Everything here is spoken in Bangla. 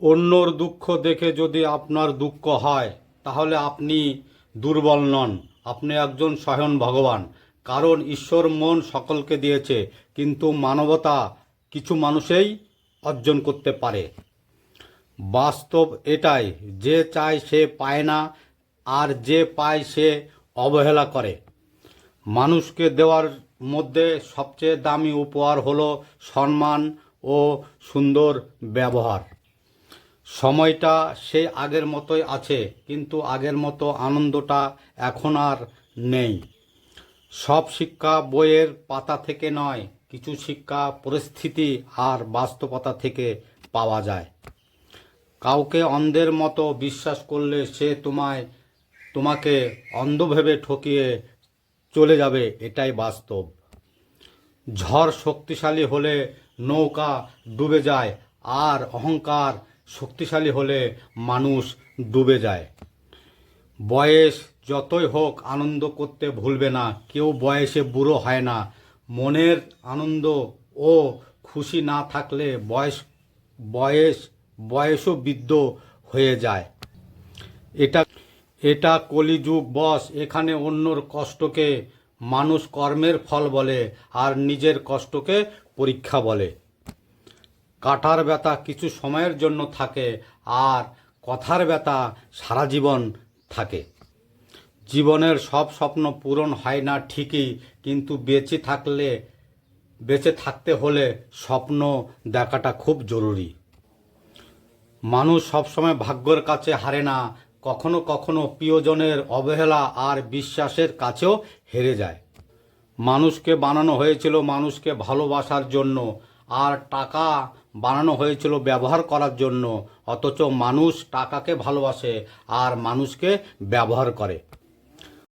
অন্যর দুঃখ দেখে যদি আপনার দুঃখ হয়, তাহলে আপনি দুর্বল নন। আপনি একজন স্বয়ং ভগবান। কারণ ঈশ্বর মন সকলকে দিয়েছে, কিন্তু মানবতা কিছু মানুষেই অর্জন করতে পারে। বাস্তব এটাই, যে চায় সে পায় না, আর যে পায় সে অবহেলা করে। মানুষকে দেওয়ার মধ্যে সবচেয়ে দামি উপহার হলো সম্মান ও সুন্দর ব্যবহার। সময়টা সে আগের মতোই আছে, কিন্তু আগের মতো আনন্দটা এখন আর নেই। সব শিক্ষা বইয়ের পাতা থেকে নয়, কিছু শিক্ষা পরিস্থিতি আর বাস্তবতা থেকে পাওয়া যায়। কাউকে অন্ধের মতো বিশ্বাস করলে সে তোমায়, তোমাকে অন্ধ ভেবে ঠকিয়ে চলে যাবে, এটাই বাস্তব। ঝড় শক্তিশালী হলে নৌকা ডুবে যায়, আর অহংকার শক্তিশালী হলে মানুষ ডুবে যায়। বয়স যতই হোক, আনন্দ করতে ভুলবে না। কেউ বয়সে বুড়ো হয় না। মনের আনন্দ ও খুশি না থাকলে বয়স বয়স, বয়সও বৃদ্ধ হয়ে যায়। এটা এটা কলিযুগ বস। এখানে অন্যর কষ্টকে মানুষ কর্মের ফল বলে আর নিজের কষ্টকে পরীক্ষা বলে। কাটার ব্যথা কিছু সময়ের জন্য থাকে আর কথার ব্যথা সারা জীবন থাকে। জীবনের সব স্বপ্ন পূরণ হয় না ঠিকই, কিন্তু বেঁচে থাকলে, বেঁচে থাকতে হলে স্বপ্ন দেখাটা খুব জরুরি। মানুষ সবসময় ভাগ্যের কাছে হারে না, কখনো কখনো প্রিয়জনের অবহেলা আর বিশ্বাসের কাছেও হেরে যায়। মানুষকে বানানো হয়েছিল মানুষকে ভালোবাসার জন্য, আর টাকা বানানো হয়েছিল ব্যবহার করার জন্য। অথচ মানুষ টাকাকে ভালোবাসে আর মানুষকে ব্যবহার করে।